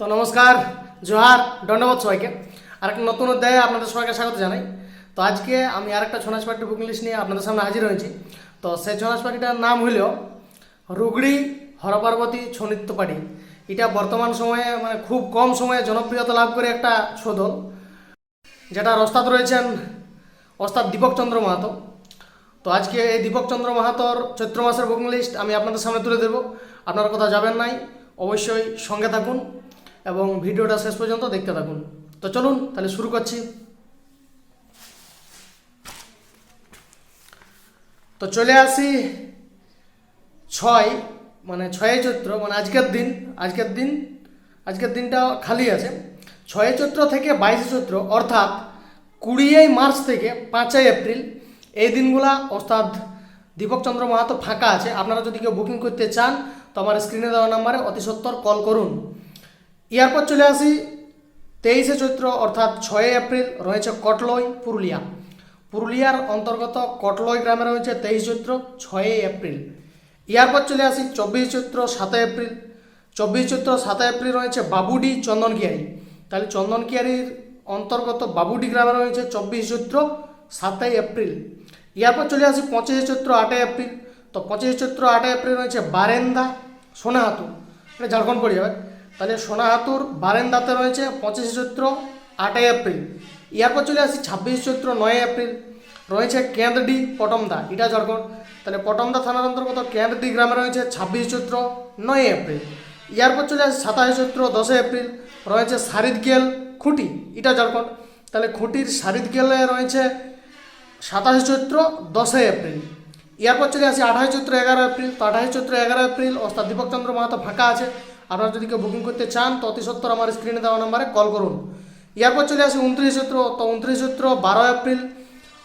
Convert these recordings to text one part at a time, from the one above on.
তো নমস্কার, জোহার, দণ্ডবোধ সবাইকে। আরেকটা নতুন অধ্যায়ে আপনাদের সবাইকে স্বাগত জানাই। তো আজকে আমি আরেকটা ছনাশ পার্টির বুকিং লিস্ট নিয়ে আপনাদের সামনে হাজির হয়েছি। তো সেই ছনাশ পার্টিটার নাম হইল রুগড়ি হরপার্বতী ছনিত্য পার্টি। এটা বর্তমান সময়ে মানে খুব কম সময়ে জনপ্রিয়তা লাভ করে একটা ছদল যেটার ওস্তাদ রয়েছেন ওস্তাদ দীপক চন্দ্র মাহাতো। তো আজকে এই দীপক চন্দ্র মাহাতোর চৈত্র মাসের বুকিং লিস্ট আমি আপনাদের সামনে তুলে দেবো আপনার কোথাও যাবেন নাই, অবশ্যই সঙ্গে থাকুন। এবং ভিডিওটা শেষ পর্যন্ত দেখতে থাকুন। তো চলুন, তাহলে শুরু করছি। তো চলে আসি ছয় মানে ছয় চৈত্র মানে আজকের দিন আজকের দিন, আজকের দিনটা খালি আছে। ছয় চৈত্র থেকে বাইশে চৈত্র, অর্থাৎ কুড়িই মার্চ থেকে পাঁচই এপ্রিল, এই দিনগুলা অর্থাৎ দীপকচন্দ্র মাহাতো ফাঁকা আছে। আপনারা যদি কেউ বুকিং করতে চান, তো আমার স্ক্রিনে দেওয়া নাম্বারে অতি সত্তর কল করুন। এরপর চলে আসি। তেইশে চৈত্র, অর্থাৎ ছয় এপ্রিল, রয়েছে কটলই, পুরুলিয়া। পুরুলিয়ার অন্তর্গত কটলই গ্রামে রয়েছে তেইশ চৈত্র ছয় এপ্রিল। এরপর চলে আসি চব্বিশ চৈত্র, সাতই এপ্রিল। চব্বিশ চৈত্র, সাতই এপ্রিল রয়েছে বাবুডি চন্দনকিয়ারি। তাহলে চন্দনকিয়ারির অন্তর্গত বাবুডি গ্রামে রয়েছে চব্বিশ চৈত্র, সাতই এপ্রিল। এরপর চলে আসি পঁচিশে চৈত্র, আটই এপ্রিল। তো পঁচিশে চৈত্র, আটই এপ্রিল রয়েছে বারেন্দা সোনাহাতু। এটা ঝাড়খণ্ড পড়ে যাবে। তাহলে সোনাহাতুর বারেন্দাতে রয়েছে পঁচিশে চৈত্র আটই এপ্রিল। এরপর চলে আসি ছাব্বিশ চৈত্র নয় এপ্রিল। রয়েছে কেন্দ্রডি পটমদা এটা ঝাড়খণ্ড। তাহলে পটমদা থানার অন্তর্গত কেন্দ্রডি গ্রামে রয়েছে ছাব্বিশ চৈত্র নয় এপ্রিল। এরপর চলে আসি সাতাশে চৈত্র দশই এপ্রিল। রয়েছে সারিদগেল খুঁটি এটা ঝাড়খণ্ড। তাহলে খুঁটির সারিদগেলে রয়েছে সাতাশে চৈত্র দশই এপ্রিল। এরপর চলে আসি আঠাশ চৈত্র এগারো এপ্রিল। তো আঠাশ চৈত্র এগারো এপ্রিল অর্থাৎ দীপকচন্দ্র মাহাতো ফাঁকা আছে। আপনারা যদি কেউ বুকিং করতে চান, তো অতি সত্তর আমার স্ক্রিনে দেওয়া নাম্বারে কল করুন। এরপর চলে আসি উনত্রিশ সূত্র, তো উনত্রিশ সূত্র বারো এপ্রিল।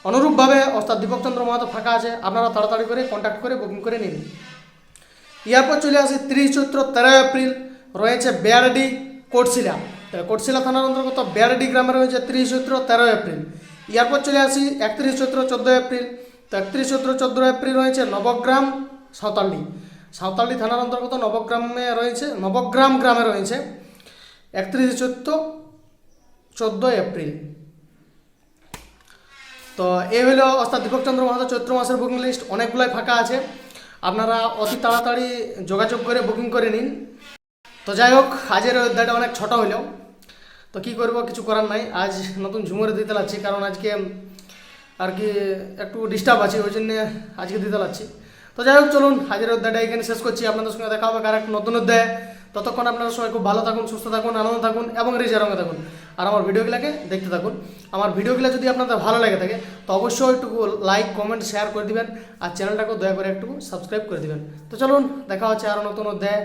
অনুরূপভাবে অর্থাৎ দীপকচন্দ্র মাহাতো ফাঁকা আছে, আপনারা তাড়াতাড়ি করে কন্ট্যাক্ট করে বুকিং করে নিন। এরপর চলে আসি তিরিশ চৈত্র তেরো এপ্রিল, রয়েছে বেয়ারডি, কোটশিলা। কোটশিলা থানার অন্তর্গত বেয়ারডি গ্রামে রয়েছে তিরিশ চৈত্র তেরো এপ্রিল। এরপর চলে আসি একত্রিশ চৈত্র চোদ্দ এপ্রিল। তো একত্রিশ চৈত্র চোদ্দ এপ্রিল রয়েছে নবগ্রাম সাঁওতালি সাঁওতালি থানার অন্তর্গত নবগ্রামে রয়েছে, নবগ্রাম গ্রামে রয়েছে, একত্রিশ চৈত্র চোদ্দ এপ্রিল। তো এই হলো অর্থাৎ দীপকচন্দ্র মাহাতো চৈত্র মাসের বুকিং লিস্ট অনেকগুলোই ফাঁকা আছে। আপনারা অতি তাড়াতাড়ি যোগাযোগ করে বুকিং করে নিন। তো যাই হোক, আজের অধ্যায়টা অনেক ছোট হইলেও তো কি করব, কিছু করার নাই। আজ নতুন ঝুমুরে দিতে লাগছি, কারণ আজকে আর কি একটু ডিস্টার্ব আছে, ওই জন্যে আজকে দিতে লাগছি। তো যাই হোক, চলুন, হাজির অধ্যায়টা এখানে শেষ করছি। আপনাদের সঙ্গে দেখা হবে একটা নতুন অধ্যায়। ততক্ষণ আপনারা সবাই খুব ভালো থাকুন, সুস্থ থাকুন, আনন্দ থাকুন এবং রিজা রঙে থাকুন। আর আমার ভিডিওগুলোকে দেখতে থাকুন। আমার ভিডিওগুলো যদি আপনাদের ভালো লাগে থাকে, তো অবশ্যই একটু লাইক কমেন্ট শেয়ার করে দিবেন। আর চ্যানেলটাকেও দয়া করে একটু সাবস্ক্রাইব করে দিবেন। তো চলুন, দেখা হচ্ছে আরও নতুন অধ্যায়।